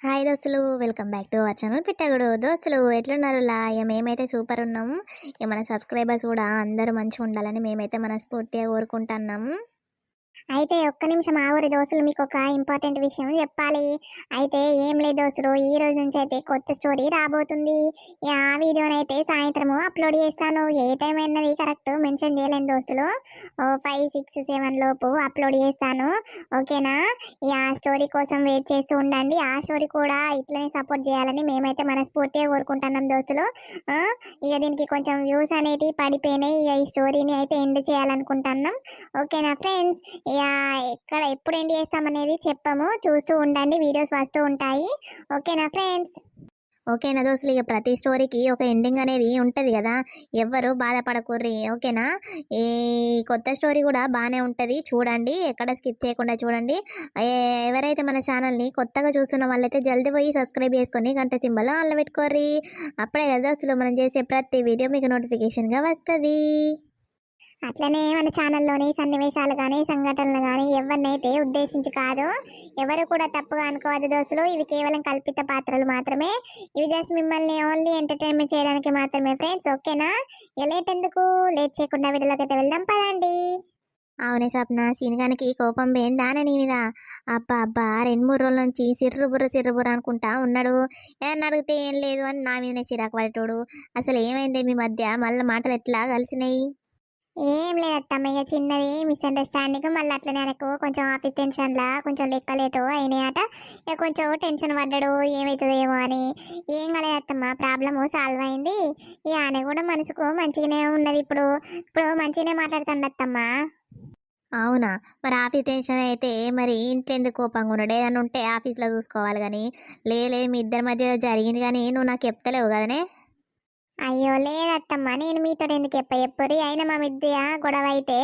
Hi దోస్తులు welcome back to our channel పెట్టగడు. దోస్తులు ఎట్లున్నారు లా? ఇక మేమైతే సూపర్ ఉన్నాము ఇక మన సబ్స్క్రైబర్స్ కూడా అందరూ మంచిగా ఉండాలని మేమైతే మనస్ఫూర్తిగా కోరుకుంటున్నాం. అయితే ఒక్క నిమిషం ఆవురి దోస్తులు మీకు ఒక ఇంపార్టెంట్ విషయం చెప్పాలి. అయితే ఏం లేదు దోస్తులు ఈ రోజు నుంచి అయితే కొత్త స్టోరీ రాబోతుంది. ఆ వీడియోని అయితే సాయంత్రము అప్లోడ్ చేస్తాను. ఏ టైం అయినది కరెక్ట్ మెన్షన్ చేయలేను దోస్తులు. ఓ ఫైవ్ సిక్స్ సెవెన్ లోపు అప్లోడ్ చేస్తాను. ఓకేనా? ఈ ఆ స్టోరీ కోసం వెయిట్ చేస్తూ ఉండండి. ఆ స్టోరీ కూడా ఇట్లనే సపోర్ట్ చేయాలని మేమైతే మనస్ఫూర్తిగా కోరుకుంటున్నాం దోస్తులు. ఇక దీనికి కొంచెం వ్యూస్ అనేటివి పడిపోయినాయి. ఇక ఈ స్టోరీని అయితే ఎండ్ చేయాలనుకుంటున్నాం. ఓకేనా ఫ్రెండ్స్ ఇక ఎక్కడ ఎప్పుడు ఎండ్ చేస్తామనేది చెప్పము. చూస్తూ ఉండండి వీడియోస్ వస్తూ ఉంటాయి. ఓకేనా ఫ్రెండ్స్? ఓకేనా దోస్తులు ఇక ప్రతి స్టోరీకి ఒక ఎండింగ్ అనేది ఉంటుంది కదా. ఎవ్వరు బాధపడకూర్రి ఓకేనా? ఈ కొత్త స్టోరీ కూడా బాగానే ఉంటుంది. చూడండి ఎక్కడ స్కిప్ చేయకుండా చూడండి. ఎవరైతే మన ఛానల్ని కొత్తగా చూస్తున్న వాళ్ళైతే జల్దీ పోయి సబ్స్క్రైబ్ చేసుకొని గంట సింబల్ అల్ల పెట్టుకోర్రి. అప్పుడే కదా దోస్తులు మనం చేసే ప్రతి వీడియో మీకు నోటిఫికేషన్గా వస్తుంది. అట్లనే మన ఛానల్లోని సన్నివేశాలు కానీ సంఘటనలు కానీ ఎవరినైతే ఉద్దేశించి కాదు ఎవరు కూడా తప్పుగా అనుకోవద్దు దోస్తులు. ఇవి కేవలం కల్పిత పాత్రలు మాత్రమే. ఇవి జస్ట్ మిమ్మల్ని ఓన్లీ ఎంటర్టైన్మెంట్ చేయడానికి మాత్రమే ఫ్రెండ్స్. ఓకేనా? ఇక లేట్ ఎందుకు? లేట్ చేయకుండా వీడియోలోకి అయితే వెళ్దాం పదండి. అవునే సప్న సీనిగానికి కోపం పోయిందానే నీ మీద? అబ్బా అబ్బా రెండు మూడు రోజుల నుంచి సిర్రుబుర్ర సిర్రుబుర్ర అనుకుంటా ఉన్నాడు. ఏమన్నా అడిగితే ఏం లేదు అని నా మీదనే చిరాకు పడేటోడు. అసలు ఏమైంది మీ మధ్య? మళ్ళీ మాటలు ఎట్లా కలిసినాయి? ఏం లేదు అత్తమ్మ ఇక చిన్నది మిస్అండర్స్టాండింగ్ మళ్ళీ అట్లనే అనకు కొంచెం ఆఫీస్ టెన్షన్లా కొంచెం లెక్కలేటో అయినాయట. ఇక కొంచెం టెన్షన్ పడ్డాడు ఏమవుతుందేమో అని. ఏం కలేదత్తమ్మ ప్రాబ్లమ్ సాల్వ్ అయింది. ఇక ఆయన కూడా మనసుకు మంచిగానే ఉన్నది ఇప్పుడు. ఇప్పుడు మంచిగానే మాట్లాడుతుండత్తమ్మ అవునా? మరి ఆఫీస్ టెన్షన్ అయితే మరి ఇంట్లో ఎందుకు కోపంగా ఉన్నాడు? ఏదైనా ఉంటే ఆఫీస్లో చూసుకోవాలి కానీ. లేలే మీ ఇద్దరి మధ్య జరిగింది కానీ నువ్వు నాకు చెప్తలేవు కదనే? అయ్యో లేదత్తమ్మ నేను మీతో ఎందుకు చెప్ప చెప్పరు అయినా మా మధ్య గొడవ అయితే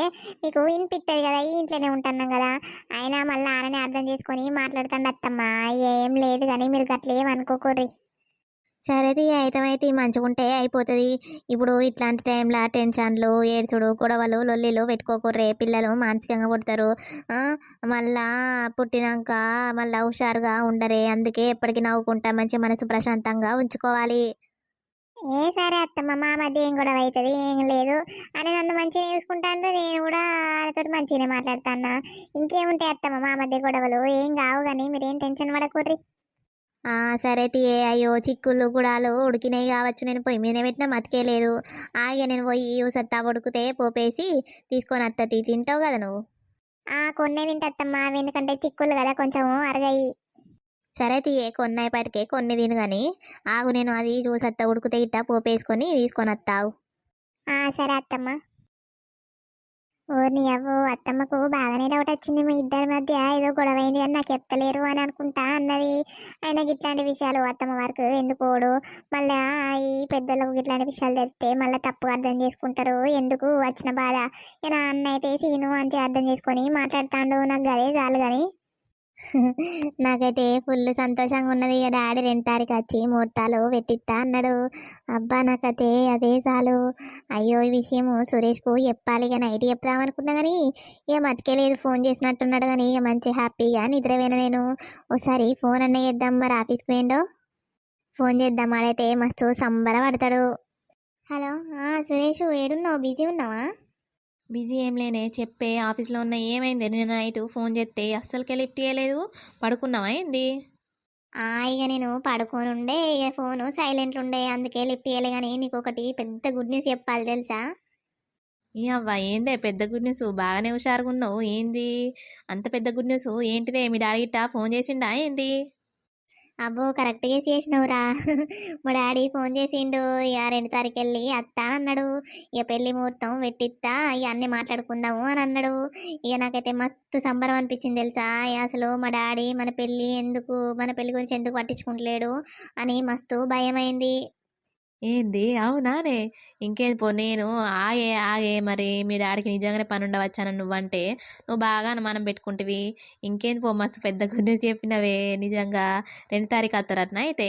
మీకు వినిపిస్తుంది కదా ఈ ఇంట్లోనే ఉంటున్నాం కదా. అయినా మళ్ళీ ఆయననే అర్థం చేసుకొని మాట్లాడుతాండి అత్తమ్మ. ఏం లేదు కానీ మీరు గట్లేం అనుకోకూర్రి. సరే తీ అయితే మంచిగుంటే అయిపోతుంది. ఇప్పుడు ఇట్లాంటి టైంలో టెన్షన్లు ఏడ్చుడు గొడవలు లొల్లిలు పెట్టుకోకూర్రే. పిల్లలు మానసికంగా పుడతారు. ఆ, మళ్ళా పుట్టినాక మళ్ళీ హుషారుగా ఉండరే. అందుకే ఎప్పటికీ నవ్వుకుంటా మంచి మనసు ప్రశాంతంగా ఉంచుకోవాలి. ఏ సరే అత్తమ్మ మా మధ్య ఏం గొడవ అవుతుంది ఏం లేదు. అని నన్ను మంచిగా చూసుకుంటాను నేను కూడా ఆయనతో మంచిగానే మాట్లాడతాను ఇంకేముంటాయి అత్తమ్మ మా మధ్య గొడవలు? ఏం కావు కానీ మీరేం టెన్షన్ పడకూర్రి. ఆ, సరే తీయే అయ్యో చిక్కులు గుడాలు ఉడికినాయి కావచ్చు. నేను పొయ్యి మీద పెట్టినా మతికేలేదు ఆగే నేను పోయి సత్తా ఉడికితే పోపేసి తీసుకొని అత్త తీ తింటావు కదా నువ్వు? ఆ కొన్నే తింటత్తమ్మ అవి ఎందుకంటే చిక్కులు కదా కొంచెం అరగాయి. సరే తీయే కొన్ని అయిపోయాటికే కొన్ని తిను కానీ ఆగు నేను అది చూసత్త ఉడికితే ఇట్ట పోపేసుకొని తీసుకొని వస్తావు ఆ సరే అత్తమ్మ. ఓర్ని అవ్వు అత్తమ్మకు బాగానే డౌట్ వచ్చింది మీ ఇద్దరి మధ్య. ఏదో గొడవ అయింది అని నాకు చెప్తలేరు అని అనుకుంటా అన్నది. ఆయనకి ఇట్లాంటి విషయాలు అత్తమ్మ వరకు ఎందుకు మళ్ళీ మళ్ళా ఈ పెద్దలకు ఇట్లాంటి విషయాలు తెలిస్తే మళ్ళీ తప్పుగా అర్థం చేసుకుంటారు. ఎందుకు వచ్చిన బాధ? ఇక నా అన్న అయితే సీను మంచిగా అర్థం చేసుకొని మాట్లాడుతాండు. నాకు అదే చాలు కానీ నాకైతే ఫుల్ సంతోషంగా ఉన్నది. ఇక డాడీ రెండు తారీఖు వచ్చి ముహూర్తాలు పెట్టిస్తా అన్నాడు. అబ్బా నాకైతే అదే చాలు. అయ్యో ఈ విషయము సురేష్కు చెప్పాలి. ఇక నైట్ చెప్దామనుకున్నా కానీ ఇక మతికేలేదు ఫోన్ చేసినట్టున్నాడు కానీ ఇక మంచి హ్యాపీగా నిద్రపోయినా నేను. ఒకసారి ఫోన్ అన్న చేద్దాం. మరి ఆఫీస్కి పోయిండో? ఫోన్ చేద్దాం. ఆడైతే మస్తు సంబర పడతాడు హలో సురేష్ ఏడున్నావు? బిజీ ఉన్నావా? బిజీ ఏం లేనే చెప్పే ఆఫీస్లో ఉన్న ఏమైంది? నిన్న నైట్ ఫోన్ చేస్తే అస్సలకే లిఫ్ట్ చేయలేదు పడుకున్నావా ఏంది? ఆ, ఇక నేను పడుకొని ఉండే ఇక ఫోన్ సైలెంట్ ఉండే అందుకే లిఫ్ట్ చేయలే కానీ నీకు ఒకటి పెద్ద గుడ్ న్యూస్ చెప్పాలి తెలుసా? ఈ అవ్వ ఏందే పెద్ద గుడ్ న్యూస్? బాగానే హుషారుగా ఉన్నావు ఏంది? అంత పెద్ద గుడ్ న్యూస్? ఏంటిదే? మీ డాడీ గిట్ట ఫోన్ చేసిండా? ఏంది? అబ్బో కరెక్ట్గా చేసినవురా. మా డాడీ ఫోన్ చేసిండు ఇక రెండు తారీఖు వెళ్ళి అత్తా అన్నాడు. ఇక పెళ్ళి ముహూర్తం పెట్టిస్తా ఇక అన్నీ మాట్లాడుకుందాము అని అన్నాడు. ఇక నాకైతే మస్తు సంబరం అనిపించింది తెలుసా? ఇక అసలు మా డాడీ మన పెళ్ళి ఎందుకు మన పెళ్ళి గురించి ఎందుకు పట్టించుకుంటలేడు అని మస్తు భయమైంది. ఏంది? అవునానే. ఇంకేది పో నేను ఆగే ఆగే మరి మీ డాడీకి నిజంగానే పని ఉండవచ్చాను నువ్వంటే. నువ్వు బాగా అనుమానం పెట్టుకుంటివి. ఇంకేంది పో మస్తు పెద్ద గుడ్ న్యూస్ చెప్పినవే నిజంగా. రెండు తారీఖు వస్తారట్నా అయితే?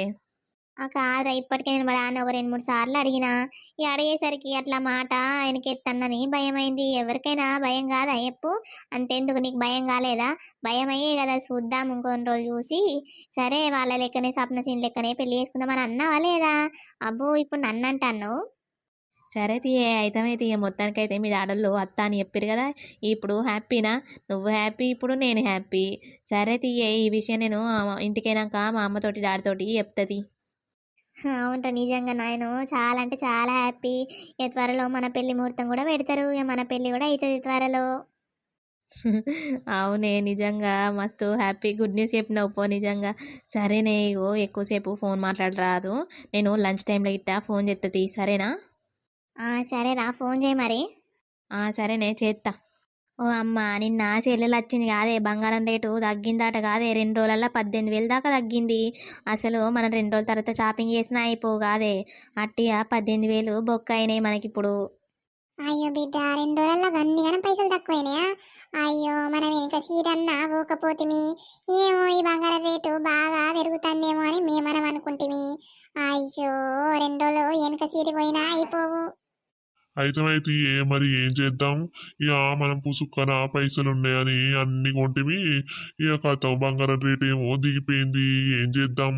కాదురా ఇప్పటికే నేను మా నాన్న ఒక రెండు మూడు సార్లు అడిగినా. ఇక అడిగేసరికి అట్లా మాట ఆయనకి ఎత్తన్నని భయమైంది. ఎవరికైనా భయం కాదా? చెప్పు. అంతెందుకు నీకు భయం కాలేదా? భయం అయ్యే కదా చూద్దాం ఇంకొన్ని రోజులు చూసి. సరే వాళ్ళ లెక్కనే స్వప్న సీన్ లెక్కనే పెళ్ళి చేసుకుందామని అన్నావా లేదా? అబ్బో ఇప్పుడు నన్ను అంటాను సరే తీయే అయితమే తీయ. మొత్తానికైతే మీ డాడళ్ళు అత్త అని చెప్పారు కదా ఇప్పుడు హ్యాపీనా? నువ్వు హ్యాపీ ఇప్పుడు నేను హ్యాపీ. సరే తీయే ఈ విషయం నేను ఇంటికైనాక మా అమ్మతోటి డాడీతోటి చెప్తుంది అవునరా నిజంగా నేను చాలా అంటే చాలా హ్యాపీ. ఇక త్వరలో మన పెళ్ళి ముహూర్తం కూడా పెడతారు. ఇక మన పెళ్ళి కూడా అవుతుంది త్వరలో. అవునే నిజంగా. మస్తు హ్యాపీ. గుడ్ న్యూస్ చెప్పినావు పో నిజంగా. సరేనే ఇగో ఎక్కువసేపు ఫోన్ మాట్లాడరాదు నేను లంచ్ టైంలో ఇట్టా ఫోన్ చేస్తుంది సరేనా? ఆ, సరే రా ఫోన్ చేయి మరి. సరేనే చేత్తా. ఓ అమ్మ నిన్న చెల్లెలు వచ్చింది కాదే బంగారం రేటు తగ్గిందట కాదే రెండు రోజులల్లో పద్దెనిమిది వేలు దాకా తగ్గింది. అసలు మనం రెండు రోజుల తర్వాత షాపింగ్ చేసినా అయిపోవు కాదే. అట్టిగా పద్దెనిమిది వేలు బొక్క అయినాయి మనకిప్పుడు. అయ్యో బిడ్డ రెండు రోజుల్లో గందిగానే పైసలు తక్కువైనాయా? అయ్యో మనం వెనుక సీట్ అన్నా పోకపోతిమి. ఏమో ఈ బంగారం రేటు బాగా పెరుగుతుందేమో అని మేమనం అనుకుంటిమి. అయ్యో రెండు రోజులు వెనుక సీటు పోయినా అయిపోవు. అయితే ఏ మరి ఏం చేద్దాం? ఇక మనం పుసుక్కన పైసలు ఉన్నాయని అన్ని కొంటివి ఇక కథ బంగారం రేట్ ఏమో దిగిపోయింది. ఏం చేద్దాం?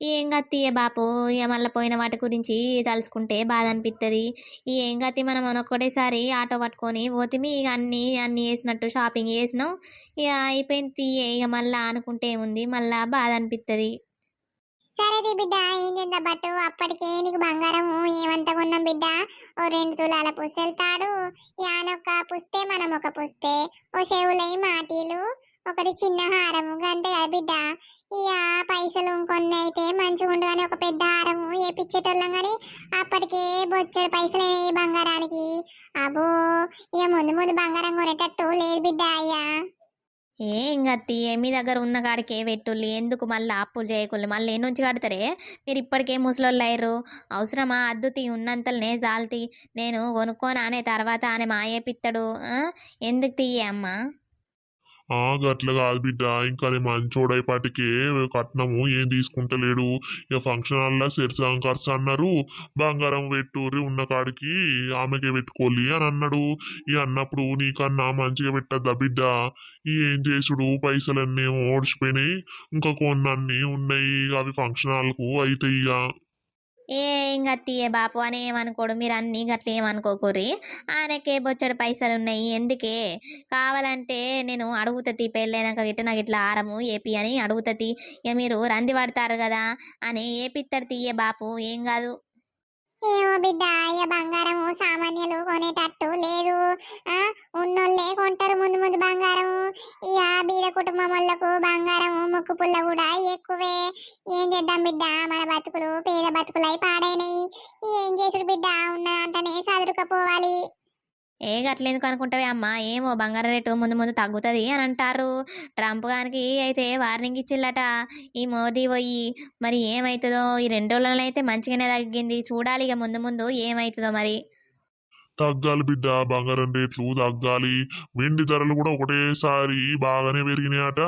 ఏం గత్తియే బాపు? ఇక మళ్ళీ పోయిన వాటి గురించి తలుసుకుంటే బాధ అనిపిస్తుంది ఏం గతి మనం అనొక్కటేసారి ఆటో పట్టుకొని పోతిమి ఇక అన్ని అన్ని వేసినట్టు షాపింగ్ చేసినాం. ఇక అయిపోయింది. తీయే ఇక మళ్ళీ అనుకుంటే ఏముంది? మళ్ళీ బాధ అనిపిస్తుంది సరేది బిడ్డ ఏం చేద్దాం బట్టు అప్పటికే నీకు బంగారం ఏమంత కొన్నాం బిడ్డ? ఓ రెండు తులాల పుస్తెళ్తాడు యానొక్క పుస్తే మనం ఒక పుస్తే. ఓ చెవులై మాటీలు. ఒకటి చిన్న హారము అంతే కదా బిడ్డ? ఇక పైసలు ఇంకొన్ని అయితే మంచిగా ఉండు కానీ ఒక పెద్ద హారము వేపించేటోళ్ళం కానీ అప్పటికే బొచ్చడు పైసలు ఈ బంగారానికి. అబో ఇక ముందు ముందు బంగారం కొనేటట్టు లేదు బిడ్డ అయ్యా ఏ గత్తి మీ దగ్గర ఉన్న కాడికే పెట్టుల్లి ఎందుకు మళ్ళీ అప్పులు చేయకుల్లి మళ్ళీ ఏ నుంచి కడతారే? మీరు ఇప్పటికే ముసలోళ్ళు అయ్యారు. అవసరమా? అద్దుతి ఉన్నంతలనే జాల్తి నేను కొనుక్కోనానే అనే తర్వాత ఆనే మాయేపిత్తడు ఆ? ఎందుకు తీయే అమ్మా? గట్ల కాదు బిడ్డ. ఇంకా నేను మంచోడైపాటికే కట్నము ఏం తీసుకుంటలేడు. ఇక ఫంక్షన్ హాల్లో సెరిసాం ఖర్చు అన్నారు. బంగారం పెట్టుర్రి ఉన్న కాడికి ఆమెకే పెట్టుకోలి అని అన్నాడు. ఇక అన్నప్పుడు నీకన్నా మంచిగా పెట్టద్దా బిడ్డ? ఏం చేసుడు? పైసలన్నీ ఓడిచిపోయినాయి. ఇంకా కొన్ని ఉన్నాయి. అవి ఫంక్షన్ హాల్కు అవుతాయి ఇక. ఏ ఇంకా బాపు అని ఏమనుకోడు మీరు అన్నీ గట్ల ఏమనుకోకూరి ఆయనకే బొచ్చడు పైసలు ఉన్నాయి ఎందుకే? కావాలంటే నేను అడుగుతతి పెళ్ళైనాక గిట్ట నాకు ఇట్లా ఆరము ఏపీ అని అడుగుతతి ఇక మీరు రంది పడతారు కదా అని ఏపిత్తడు తీయే బాపు ఏం కాదు. ఏమో బిడ్డ ఇక బంగారము సామాన్యులు కొనేటట్టు లేదు. ఉన్నోళ్ళే కొంటారు ముందు ముందు బంగారం కుటుంబములకు కుటుంబం వాళ్ళకు బంగారము ముక్కు పుల్ల కూడా ఎక్కువే. ఏం చేద్దాం బిడ్డ? మన బతుకులు పేద బతుకులై పాడైనాయి. ఏం చేసుడు బిడ్డ? ఉన్న అంటనే సదురుకపోవాలి. ఏ గట్లేందుకు అనుకుంటావే అమ్మా? ఏమో బంగారం రేటు ముందు ముందు తగ్గుతుంది అని అంటారు. ట్రంప్ గారికి అయితే వార్నింగ్ ఇచ్చిల్లట ఈ మోదీ పోయి మరి ఏమవుతుందో ఈ రెండు రోజులలో అయితే మంచిగానే తగ్గింది. చూడాలి ఇక ముందు ముందు ఏమవుతుందో మరి. తగ్గాలి బిడ్డ బంగారం రేట్లు తగ్గాలి. వెండి ధరలు కూడా ఒకటేసారి బాగానే పెరిగినాయట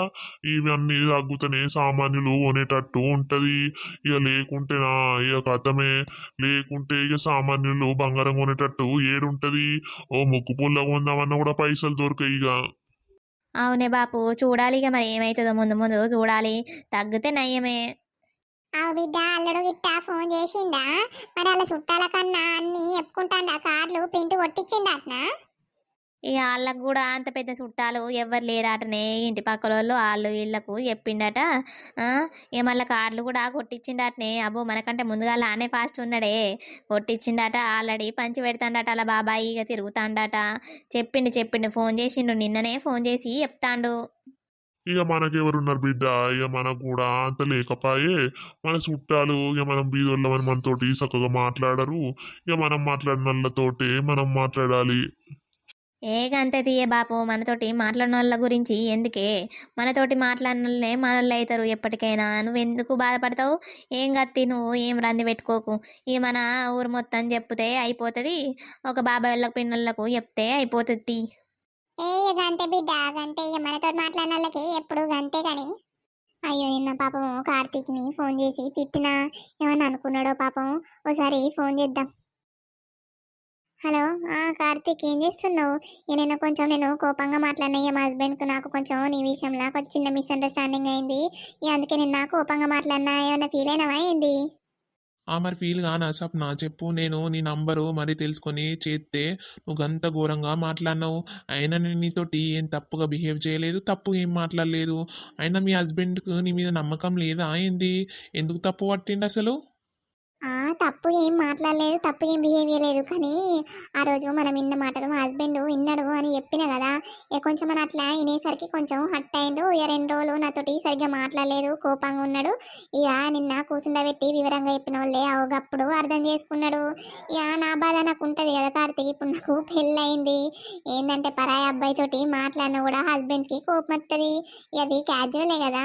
ఇవన్నీ తగ్గుతూనే సామాన్యులు కొనేటట్టు ఉంటది. ఇక లేకుంటేనా? ఇక కథమే. లేకుంటే ఇక సామాన్యులు బంగారం కొనేటట్టు ఏడుంటది. ఓ ముక్కు పుల్ల కొందామన్నా కూడా పైసలు దొరకాయి ఇక. అవునే బాపు చూడాలి ఇక మరి ఏమవుతుందో ముందు ముందు చూడాలి. తగ్గితే నయ్యమే అవు బిడ్డ అల్లుడు గిట్ట ఫోన్ చేసిండా? మరి అలా చుట్టాల కన్నా అన్ని చెప్పుకుంటాండా? కార్లు ప్రింట్ కొట్టించిండా అట్నా ఇక వాళ్ళకు కూడా అంత పెద్ద చుట్టాలు ఎవరు లేరాటనే. ఇంటి పక్కల వాళ్ళు వాళ్ళు వీళ్ళకు చెప్పిండట. ఇక మళ్ళీ కార్లు కూడా కొట్టించిండటనే. అబ్బో మనకంటే ముందుగా ఆనే ఫాస్ట్ ఉన్నాడే. కొట్టించిండట ఆల్రెడీ పంచి పెడతాండట అలా బాబాయ్. ఇక తిరుగుతాండట. చెప్పిండు చెప్పిండు. ఫోన్ చేసిండు నిన్ననే ఫోన్ చేసి చెప్తాండు. ఇక మనకెవరున్నారు బిడ్డ? ఇక మనకు కూడా అంత లేకపాయే. మన చుట్టాలు ఇక మనం బీదోళ్ళమని మనతోటి చక్కగా మాట్లాడరు. ఇక మనం మాట్లాడిన వాళ్ళతోటే మనం మాట్లాడాలి. ఏ గంతే తీయే బాపు? మనతోటి మాట్లాడిన వాళ్ళ గురించి ఎందుకే? మనతోటి మాట్లాడిన వాళ్ళే మనోళ్ళు అవుతారు ఎప్పటికైనా. నువ్వు ఎందుకు బాధపడతావు? ఏం కత్తి నువ్వు? ఏం రంది పెట్టుకోకు? ఇక మన ఊరు మొత్తం చెప్తే అయిపోతుంది. ఒక బాబాయ్ వాళ్ళకి పిన్నళ్ళకు చెప్తే అయిపోతుంది. ఇక గంతే బిడ్డ గంతే. ఇక మనతో మాట్లాడిన వాళ్ళకి ఎప్పుడు గంతే కానీ. అయ్యో నిన్న పాపం కార్తీక్ని ఫోన్ చేసి తిట్టినా ఏమని అనుకున్నాడో పాపం. ఓసారి ఫోన్ చేద్దాం. హలో కార్తీక్ ఏం చేస్తున్నావు? నేను కొంచెం నేను కోపంగా మాట్లాడినా మా హస్బెండ్కి నాకు కొంచెం నీ విషయంలో కొంచెం చిన్న మిస్అండర్స్టాండింగ్ అయింది. ఇక అందుకే నిన్న కోపంగా మాట్లాడినా ఏమైనా ఫీల్ అయినావా ఏంది? ఆ మరి ఫీల్ కానా సప్న చెప్పు నేను నీ నంబరు మరి తెలుసుకొని చేస్తే నువ్వు అంత ఘోరంగా మాట్లాడినావు. అయినా నేను నీతోటి ఏం తప్పుగా బిహేవ్ చేయలేదు తప్పు ఏం మాట్లాడలేదు. అయినా మీ హస్బెండ్కి నీ మీద నమ్మకం లేదా ఏంది? ఎందుకు తప్పు పట్టిండు అసలు? తప్పు ఏం మాట్లాడలేదు తప్పు ఏం బిహేవ్ చేయలేదు కానీ ఆ రోజు మనం విన్న మాటలు మా హస్బెండ్ విన్నాడు అని చెప్పిన కదా ఇక కొంచెం అని అట్లా వినేసరికి కొంచెం హట్ అయిండు. ఇక రెండు రోజులు నాతోటి సరిగ్గా మాట్లాడలేదు కోపంగా ఉన్నాడు. ఇక నిన్న కూర్చుండబెట్టి వివరంగా చెప్పిన వాళ్ళే అవగప్పుడు అర్థం చేసుకున్నాడు. ఇక నా బాధ నాకు ఉంటుంది కదా కార్తీక్ ఇప్పుడు నాకు పెళ్ళి అయింది ఏంటంటే పరాయి అబ్బాయి తోటి మాట్లాడినా కూడా హస్బెండ్స్కి కోపం వస్తుంది ఇది క్యాజువలే కదా.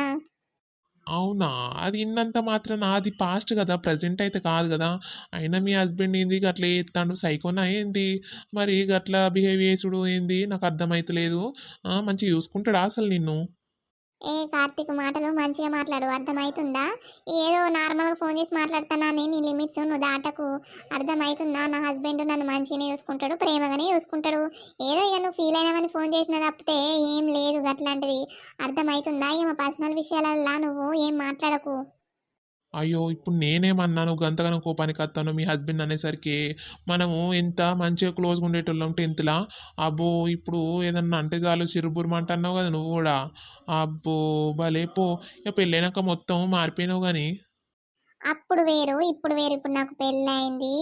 అవునా? అది ఇన్నంత మాత్రాన అది పాస్ట్ కదా ప్రజెంట్ అయితే కాదు కదా. అయినా మీ హస్బెండ్ ఏంది? గట్ల చేస్తాడు సైకోనా ఏంది? మరి గట్ల బిహేవ్ చేసుడు ఏంది? నాకు అర్థమైతలేదు. ఆ, మంచిగా చూసుకుంటాడా అసలు నిన్ను? ఏ కార్తీక్ మాటలు మంచిగా మాట్లాడు అర్థమవుతుందా ఏదో నార్మల్గా ఫోన్ చేసి మాట్లాడుతున్నానే నీ లిమిట్స్ నువ్వు దాటకు. అర్థమవుతుందా నా హస్బెండ్ నన్ను మంచిగానే చూసుకుంటాడు ప్రేమగానే చూసుకుంటాడు. ఏదో ఇక నువ్వు ఫీల్ అయినావని ఫోన్ చేసిన తప్పితే ఏం లేదు అట్లాంటిది అర్థమవుతుందా ఇక మా పర్సనల్ విషయాలల్లా నువ్వు ఏం మాట్లాడకు. అయ్యో ఇప్పుడు నేనేమన్నాను? గంతగానో కోపానికి వస్తాను మీ హస్బెండ్ అనేసరికి మనము ఎంత మంచిగా క్లోజ్గా ఉండేటోళ్ళం టెన్త్లా? అబ్బో ఇప్పుడు ఏదన్నా అంటే చాలు చిరుబురుమంట అంటున్నావు కదా నువ్వు కూడా. అబ్బో భలే పో. ఇక పెళ్ళైనాక మొత్తం మారిపోయినావు కానీ అప్పుడు వేరు ఇప్పుడు వేరు. ఇప్పుడు నాకు పెళ్ళయింది.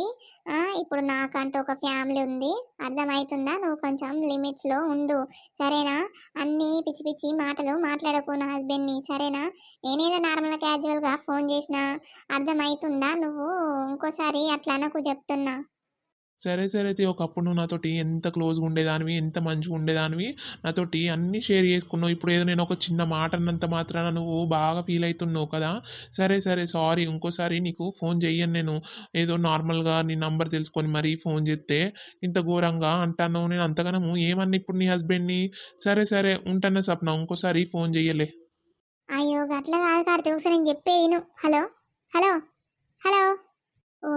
ఇప్పుడు నాకంటూ ఒక ఫ్యామిలీ ఉంది. అర్థమవుతుందా నువ్వు కొంచెం లిమిట్స్లో ఉండు. సరేనా? అన్నీ పిచ్చి పిచ్చి మాటలు మాట్లాడకు నా హస్బెండ్ని. సరేనా? నేనేదో నార్మల్ క్యాజువల్గా ఫోన్ చేసిన అర్థమవుతుందా నువ్వు? ఇంకోసారి అట్లా నాకు చెప్తున్నా. సరే సరే అయితే ఒకప్పుడు నువ్వు నాతోటి ఎంత క్లోజ్గా ఉండేదానివి ఎంత మంచిగా ఉండేదానివి నాతోటి అన్నీ షేర్ చేసుకున్నావు. ఇప్పుడు ఏదో నేను ఒక చిన్న మాట అన్నంత మాత్రాన నువ్వు బాగా ఫీల్ అవుతున్నావు కదా. సరే సరే సారీ. ఇంకోసారి నీకు ఫోన్ చెయ్యను నేను. ఏదో నార్మల్గా నీ నంబర్ తెలుసుకొని మరీ ఫోన్ చేస్తే ఇంత ఘోరంగా అంటాను నేను అంతగానము ఏమన్నా ఇప్పుడు నీ హస్బెండ్ని? సరే సరే ఉంటాను సప్న ఇంకోసారి ఫోన్ చెయ్యలే. అయ్యో అట్లా కాదు కార్తీ ఒకసారి నేను చెప్పేది హలో? హలో? హలో?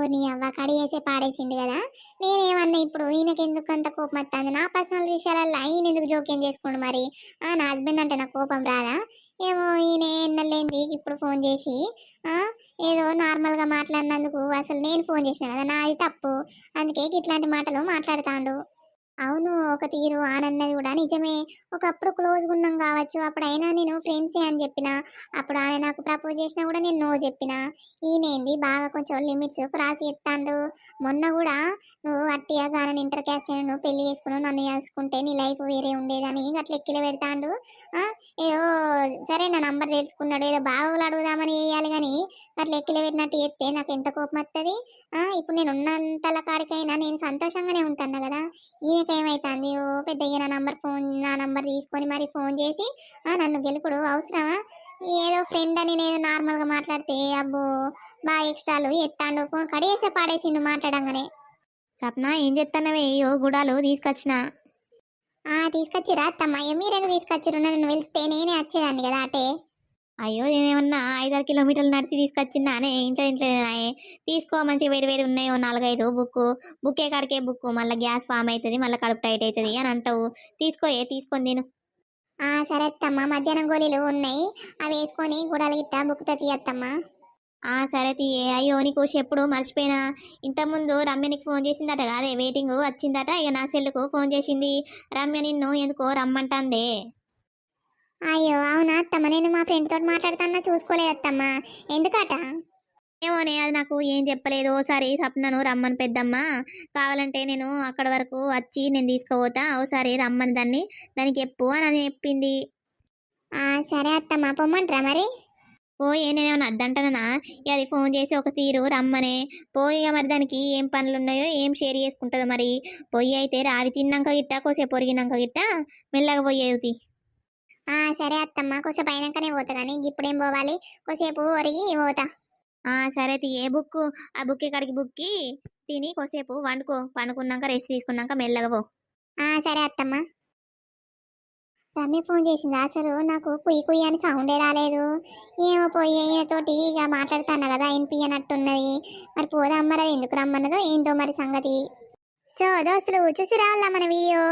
నీ అవ్వ కడిగేసే పాడేసిండు కదా. నేనేమన్నా ఇప్పుడు ఈయనకి ఎందుకు అంత కోపం వస్తుంది నా పర్సనల్ విషయాలలో ఈయన ఎందుకు జోక్యం చేసుకోండు మరి? ఆ, నా హస్బెండ్ అంటే నాకు కోపం రాదా? ఏమో ఈయన ఎన్నలేంది ఇప్పుడు ఫోన్ చేసి. ఆ, ఏదో నార్మల్గా మాట్లాడినందుకు అసలు నేను ఫోన్ చేసిన కదా నాది తప్పు. అందుకే ఇట్లాంటి మాటలు మాట్లాడుతాండు. అవును ఒక తీరు ఆనన్నది కూడా నిజమే. ఒకప్పుడు క్లోజ్గా ఉన్నాం కావచ్చు అప్పుడైనా నేను ఫ్రెండ్సే అని చెప్పిన అప్పుడు ఆయన నాకు ప్రపోజ్ చేసినా కూడా నేను నో చెప్పిన. ఈయనేంది? బాగా కొంచెం లిమిట్స్ క్రాస్ ఎత్తాండు మొన్న కూడా నువ్వు అట్టిగా గానని ఇంటర్ క్యాస్ట్ అయిన నువ్వు పెళ్ళి చేసుకుని నన్ను చేసుకుంటే నీ లైఫ్ వేరే ఉండేదని అట్లా ఎక్కిల పెడతాండు. ఆ, ఏదో సరే నా నంబర్ తెలుసుకున్నాడు ఏదో బాగా అడుగుదామని వేయాలి కానీ అట్లా ఎక్కిల పెట్టినట్టు చేస్తే నాకు ఎంత కోపం వస్తుంది ఇప్పుడు నేను ఉన్నంతల కాడికైనా నేను సంతోషంగానే ఉంటాను కదా? ఈయనకేమైతుంది ఓ పెద్ద నా నంబర్ ఫోన్ నా నంబర్ తీసుకొని మరి ఫోన్ చేసి ఆ, నన్ను గెలుకుడు అవసరమా? ఏదో ఫ్రెండ్ అని నేను నార్మల్గా మాట్లాడితే అబ్బో బాగా ఎక్స్ట్రాలు ఎత్తాండు ఫోన్ కడిగేసే పాడేసిండు మాట్లాడంగానే. సప్న ఏం చెప్తానవే యో గుడాలు తీసుకొచ్చిన. ఆ తీసుకొచ్చిరా అత్తమ్మ. మీరెందుకు తీసుకొచ్చిర్రు? నన్ను వెళ్తే నేనే వచ్చేదాన్ని కదా అటే. అయ్యో నేనేమన్నా ఐదారు కిలోమీటర్లు నడిచి తీసుకొచ్చిందా అనే ఇంట్లో ఇంట్లో తీసుకో మంచిగా వేడి వేడి ఉన్నాయో. నాలుగైదు బుక్ బుక్కే కాడికే బుక్ మళ్ళీ గ్యాస్ ఫామ్ అవుతుంది మళ్ళీ కడుపు టైట్ అవుతుంది అని అంటావు. తీసుకోయే తీసుకొని ఆ సరే అత్తమ్మ. మధ్యాహ్నం గోళీలు ఉన్నాయి. అవి వేసుకొని గుడాలు గిట్ట బుక్తో తీయత్తమ్మ ఆ సరే తీయే. అయ్యో నీకు ఎప్పుడు మర్చిపోయినా? ఇంతకుముందు రమ్య నీకు ఫోన్ చేసిందట కాదే? వెయిటింగ్ వచ్చిందట. ఇక నా సెల్లుకు ఫోన్ చేసింది. రమ్య నిన్ను ఎందుకో రమ్మంటాందే? అయ్యో అవునా అత్తమ్మ? నేను మా ఫ్రెండ్ తోటి మాట్లాడుతున్నా చూసుకోలేదు అత్తమ్మ. ఎందుకట? ఏమోనే అది నాకు ఏం చెప్పలేదు. ఓసారి సప్నను రమ్మని పెద్దమ్మ. కావాలంటే నేను అక్కడ వరకు వచ్చి నేను తీసుకుపోతా. ఓసారి రమ్మని దాన్ని. దానికి చెప్పు అని అని చెప్పింది. ఆ సరే అత్తమ్మ పొమ్మంటారా మరి? పోయి నేనేమన్నా అద్దంటానా అది ఫోన్ చేసి ఒక తీరు రమ్మనే. పోయి మరి దానికి ఏం పనులు ఉన్నాయో ఏం షేర్ చేసుకుంటుందో మరి. పొయ్యి అయితే రావి తిన్నాక గిట్ట కొసేపు పొరిగినాక గిట్ట మెల్లగా పోయేది ఆ సరే అత్తమ్మ. కొసేపు అయినాకనే పోతా కానీ ఇప్పుడేం పోవాలి? కొసేపు ఒరిగి పోతా. ఆ సరే తీ. ఏ బుక్ ఆ బుక్ ఇక్కడికి బుక్కి తిని కొసేపు వండుకో. పండుకున్నాక రెస్ట్ తీసుకున్నాక మెల్లగా పో. ఆ సరే అత్తమ్మ. రమ్య ఫోన్ చేసింది. అసలు నాకు కుయ్యి కుయ్యి అని సౌండే రాలేదు. ఏమో పోయి ఈయనతోటి ఇక మాట్లాడుతాను కదా వినిపించనట్టున్నది మరి పోదాం మరి ఎందుకు రమ్మన్నదో ఏందో మరి సంగతి. సో దోస్తులు చూసి రావాలా మన వీడియో?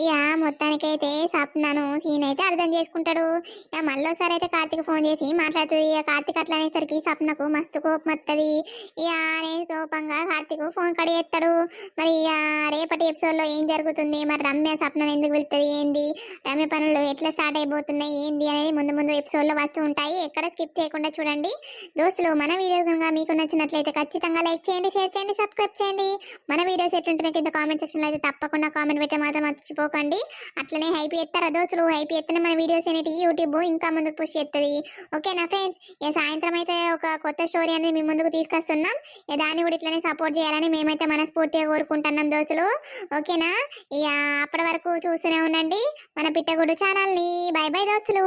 ఇక మొత్తానికైతే సప్నాను సీన్ అయితే అర్థం చేసుకుంటాడు. ఇక మళ్ళీసారి అయితే కార్తిక్ ఫోన్ చేసి మాట్లాడుతుంది. ఇక కార్తిక్ అట్లా అనేసరికి సప్నకు మస్తు కోపం వస్తుంది ఇక అనే కోపంగా కార్తిక్ ఫోన్ కడిగేస్తాడు మరి ఇక రేపటి ఎపిసోడ్లో ఏం జరుగుతుంది? మరి రమ్య సప్నను ఎందుకు వెళ్తుంది ఏంది? రమ్య పనులు ఎట్లా స్టార్ట్ అయిపోతున్నాయి? ఏంది? అనేది ముందు ముందు ఎపిసోడ్లో వస్తూ ఉంటాయి. ఎక్కడ స్కిప్ చేయకుండా చూడండి. దోస్తులు మన వీడియో కనుక మీకు నచ్చినట్లయితే ఖచ్చితంగా లైక్ చేయండి షేర్ చేయండి సబ్స్క్రైబ్ చేయండి. మన వీడియోస్ ఎట్లుంటున్నాయి కింద కామెంట్ సెక్షన్లో అయితే తప్పకుండా కామెంట్ పెట్టే మాత్రం మర్చిపోకండి. అట్లనే హైప్ ఎత్తారా దోస్తులు హైప్ ఎత్తనే మన వీడియోస్ అనేవి యూట్యూబ్ ఇంకా ముందుకు పుష్ చేస్తుంది. ఓకేనా ఫ్రెండ్స్ ఏ సాయంత్రం అయితే ఒక కొత్త స్టోరీ అనేది మీ ముందుకు తీసుకొస్తున్నాం. దాన్ని కూడా ఇట్లనే సపోర్ట్ చేయాలని మేమైతే మనస్ఫూర్తిగా కోరుకుంటున్నాం దోస్తులు. ఓకేనా ఇక అప్పటి వరకు చూస్తూనే ఉండండి. మన పిట్టగుడు ఛానల్ని బై బై దోస్తులు.